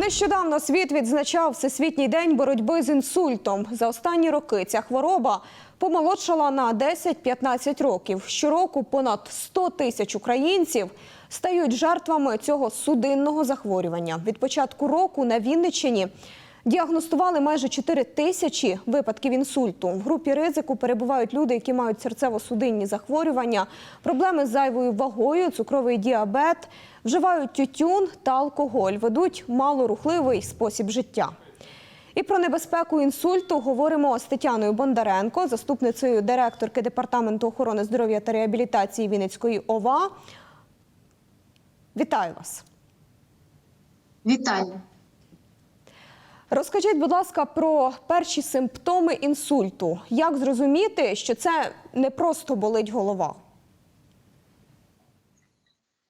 Нещодавно світ відзначав Всесвітній день боротьби з інсультом. За останні роки ця хвороба помолодшала на 10-15 років. Щороку понад 100 тисяч українців стають жертвами цього судинного захворювання. Від початку року на Вінниччині діагностували майже 4 тисячі випадків інсульту. В групі ризику перебувають люди, які мають серцево-судинні захворювання, проблеми з зайвою вагою, цукровий діабет, вживають тютюн та алкоголь, ведуть малорухливий спосіб життя. І про небезпеку інсульту говоримо з Тетяною Бондаренко, заступницею директорки департаменту охорони здоров'я та реабілітації Вінницької ОВА. Вітаю вас. Вітаю. Розкажіть, будь ласка, про перші симптоми інсульту. Як зрозуміти, що це не просто болить голова?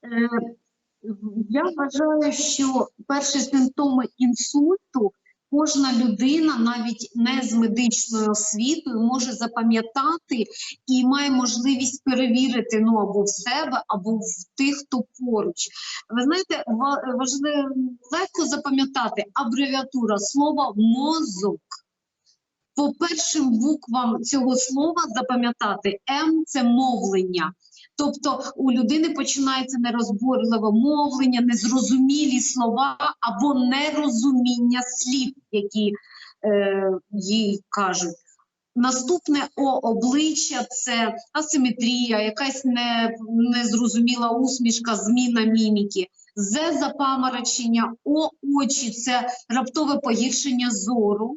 Е, Я вважаю, що перші симптоми інсульту кожна людина, навіть не з медичною освітою, може запам'ятати і має можливість перевірити ну або в себе, або в тих, хто поруч. Ви знаєте, ва- важливо легко запам'ятати абревіатура слова мозок. По першим буквам цього слова запам'ятати М це мовлення. Тобто у людини починається нерозборливе мовлення, незрозумілі слова або нерозуміння слів, які е, їй кажуть. Наступне О обличчя це асиметрія, якась не, незрозуміла усмішка, зміна міміки. З запаморочення, О очі це раптове погіршення зору,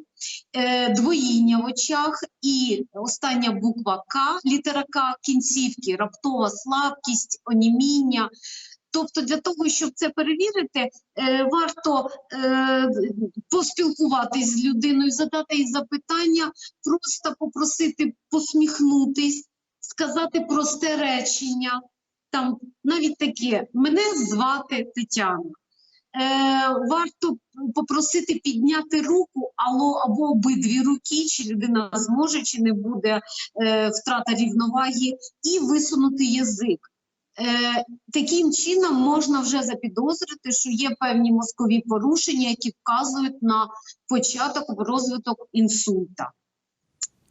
е, двоїння в очах і остання буква К, літера К кінцівки, раптова слабкість, оніміння. Тобто для того, щоб це перевірити, е, варто е, поспілкуватись з людиною, задати їй запитання, просто попросити посміхнутись, сказати просте речення. Там навіть таке мене звати Тетяна. Е, варто попросити підняти руку або, або обидві руки, чи людина зможе, чи не буде е, втрата рівноваги, і висунути язик. Е, таким чином можна вже запідозрити, що є певні мозкові порушення, які вказують на початок розвиток інсульта.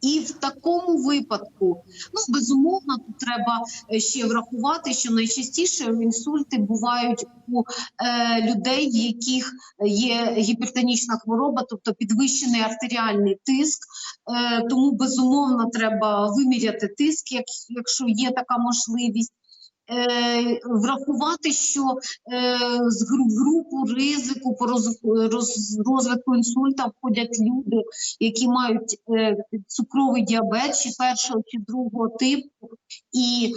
І в такому випадку, ну безумовно, тут треба е, ще врахувати, що найчастіше інсульти бувають у е, людей, в яких є гіпертонічна хвороба, тобто підвищений артеріальний тиск. Е, тому безумовно треба виміряти тиск, як, якщо є така можливість. Е, врахувати, що е, з гру- групу ризику по роз, роз, розвитку інсульта входять люди, які мають е, цукровий діабет чи першого чи другого типу. І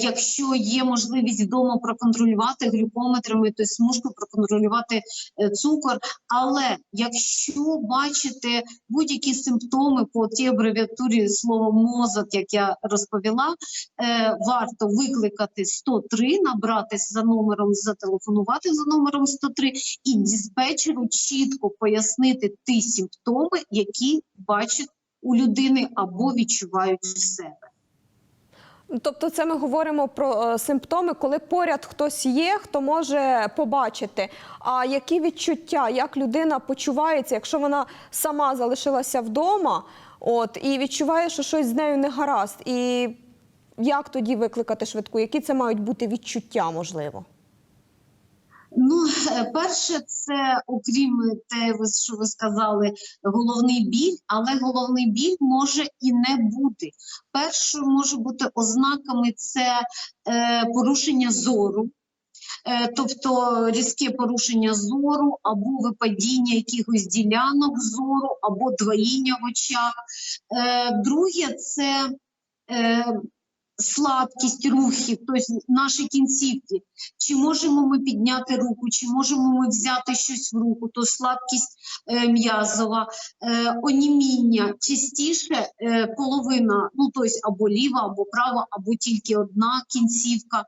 якщо є можливість вдома проконтролювати глюкометрами, то зможете проконтролювати цукор. Але якщо бачите будь-які симптоми по тій абревіатурі слова мозок, як я розповіла, варто викликати 103, набрати за номером, зателефонувати за номером 103 і диспетчеру чітко пояснити ті симптоми, які бачать у людини або відчувають в себе. Тобто, це ми говоримо про е, симптоми, коли поряд хтось є, хто може побачити. А які відчуття, як людина почувається, якщо вона сама залишилася вдома, от і відчуває, що щось з нею не гаразд, і як тоді викликати швидку? Які це мають бути відчуття, можливо? Ну, е, перше, це окрім те, що ви сказали, головний біль, але головний біль може і не бути. Першою може бути ознаками це е, порушення зору. Е, Тобто різке порушення зору або випадіння якихось ділянок зору, або двоїння в очах. Е, Друге це слабкість рухів, тобто наші кінцівки. Чи можемо ми підняти руку, чи можемо ми взяти щось в руку, то слабкість е, м'язова, е, оніміння. Частіше е, половина, ну тобто або ліва, або права, або тільки одна кінцівка.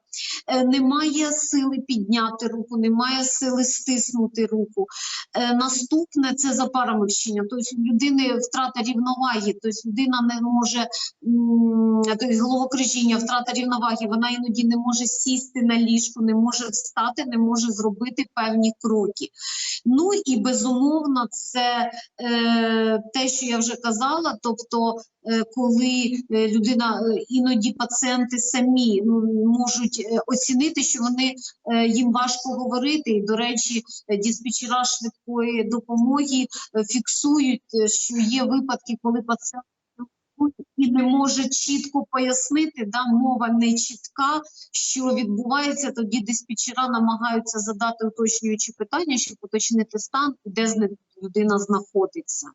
Е, немає сили підняти руку, немає сили стиснути руку. Е, Наступне це запаромовщення, тобто у людини втрата рівноваги, тобто людина не може м, тобто головокружіння, втрата рівноваги, вона іноді не може сісти на ліжку, не може встати, не може зробити певні кроки. Ну і безумовно, це е, те, що я вже казала, тобто е, коли е, людина е, іноді пацієнти самі ну, можуть е, оцінити, що вони е, їм важко говорити. І, до речі, е, диспетчера швидкої допомоги е, фіксують, е, що є випадки, коли пацієнт і не може чітко пояснити, да, мова не чітка, що відбувається, тоді диспетчера намагаються задати уточнюючі питання, щоб уточнити стан, де людина знаходиться.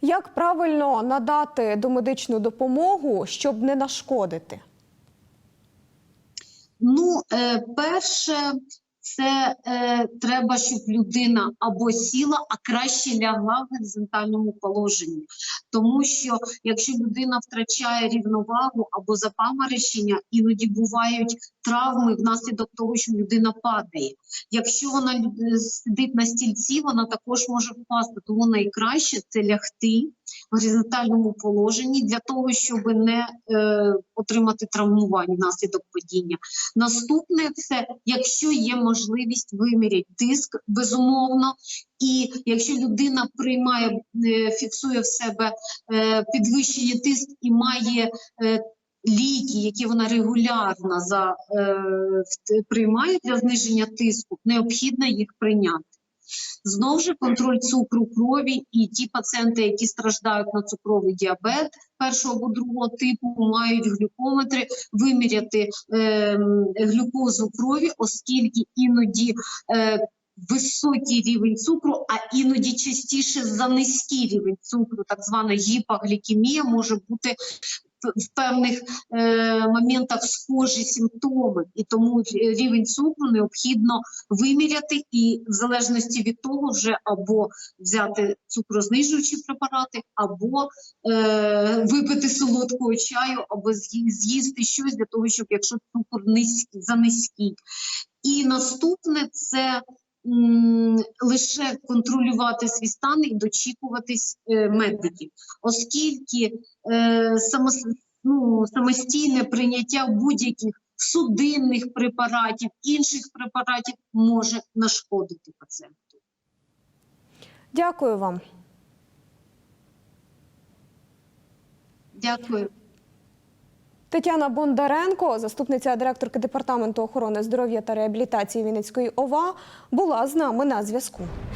Як правильно надати домедичну допомогу, щоб не нашкодити? Ну, е, перше, це е, треба, щоб людина або сіла, а краще лягла в горизонтальному положенні. Тому що якщо людина втрачає рівновагу або запаморочення, іноді бувають травми внаслідок того, що людина падає. Якщо вона сидить на стільці, вона також може впасти. Тому найкраще це лягти в горизонтальному положенні для того, щоб не е, отримати травмування внаслідок падіння. Наступне це якщо є можливість виміряти тиск, безумовно. І якщо людина приймає, е, фіксує в себе е, підвищення тиск і має е, ліки, які вона регулярно за, приймає для зниження тиску, необхідно їх прийняти. Знову ж контроль цукру крові і ті пацієнти, які страждають на цукровий діабет першого або другого типу, мають глюкометри виміряти е, глюкозу крові, оскільки іноді е, високий рівень цукру, а іноді частіше за низький рівень цукру, так звана гіпоглікемія, може бути в- певних е, моментах схожі симптоми, і тому рівень цукру необхідно виміряти, і в залежності від того, вже або взяти цукрознижуючі препарати, або е, випити солодкого чаю, або з'їсти щось для того, щоб якщо цукор низький, занизький. І наступне це лише контролювати свій стан і дочікуватись е, медиків, оскільки е, ну, самостійне прийняття будь-яких судинних препаратів, інших препаратів може нашкодити пацієнту. Дякую вам. Дякую. Тетяна Бондаренко, заступниця директорки департаменту охорони здоров'я та реабілітації Вінницької ОВА, була з нами на зв'язку.